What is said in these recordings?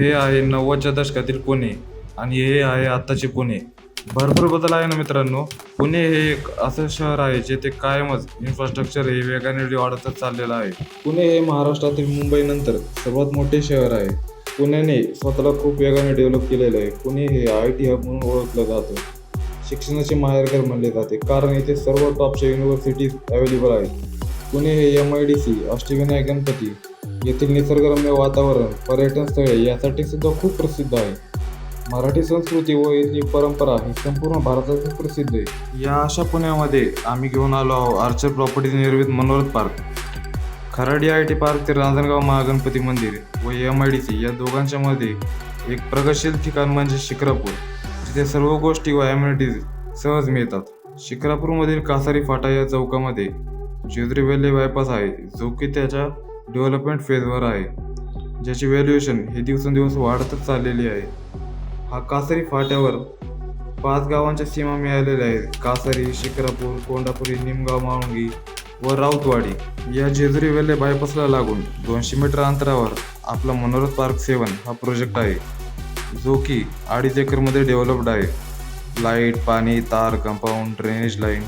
हे आहे नव्वदच्या दशकातील पुणे आणि हे आहे आत्ताचे पुणे. भरपूर बदल आहे ना मित्रांनो. पुणे हे एक असं शहर आहे जेथे कायमच इन्फ्रास्ट्रक्चर हे वेगाने वाढतच चाललेलं आहे. पुणे हे महाराष्ट्रातील मुंबईनंतर सर्वात मोठे शहर आहे. पुण्याने स्वतःला खूप वेगाने डेव्हलप केलेलं आहे. पुणे हे आय टी हब म्हणून ओळखलं जातं. शिक्षणाचे माहेरघर म्हणले जाते. कारण इथे सर्व टॉपच्या युनिव्हर्सिटीज अवेलेबल आहेत. पुणे हे M I D C Ashtavinayak Ganpati. येथील निसर्गरम्य वातावरण पर्यटन स्थळे यासाठी सुद्धा खूप प्रसिद्ध आहे. मराठी संस्कृती व येथील परंपरा ही संपूर्ण भारतातच प्रसिद्ध आहे. या अशा पुण्यामध्ये आम्ही घेऊन आलो आहोत आर्चर प्रॉपर्टी निर्मित Manorath park. Kharadi I T park ते रांजणगाव महागणपती मंदिर व एम आय डी सी या दोघांच्या मध्ये एक प्रगतशील ठिकाण म्हणजे शिक्रापूर जिथे सर्व गोष्टी व ॲम्युनिटीज सहज मिळतात. शिक्रापूरमधील कासारी फाटा या चौकामध्ये जेजुरी वेल्हे बायपास आहे जो की त्याच्या डेव्हलपमेंट फेजवर आहे. ज्याची व्हॅल्युएशन हे दिवसेंदिवस वाढतच चाललेली आहे. हा कासरी फाट्यावर पाच गावांच्या सीमा मिळालेल्या आहेत. कासरी शिक्रापूर कोंडापुरी निमगाव माळुंगी व राऊतवाडी. या जेजुरी वेल्हे बायपासला लागून दोनशे मीटर अंतरावर आपला मनोरथ पार्क सेवन हा प्रोजेक्ट आहे. जो की अडीच एकरमध्ये डेव्हलप्ड आहे. लाइट पाणी तार कंपाऊंड ड्रेनेज लाईन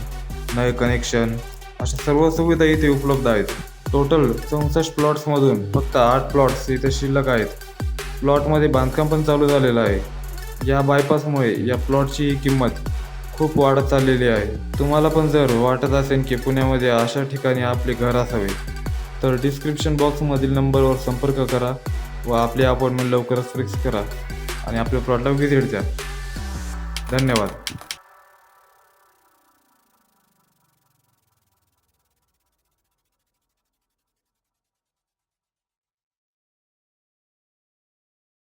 नळ कनेक्शन अशा सर्व सुविधा इथे उपलब्ध आहेत. टोटल चौसष्ट प्लॉट्समधून फक्त आठ प्लॉट्स इथे शिल्लक आहेत. प्लॉटमध्ये बांधकाम पण चालू झालेलं आहे. या बायपासमुळे या प्लॉटची किंमत खूप वाढत चाललेली आहे. तुम्हाला पण जर वाटत असेल की पुण्यामध्ये अशा ठिकाणी आपले घर असावे तर डिस्क्रिप्शन बॉक्समधील नंबरवर संपर्क करा व आपली अपॉइंटमेंट लवकरच फिक्स करा आणि आपल्या प्लॉटला व्हिजिट द्या धन्यवाद.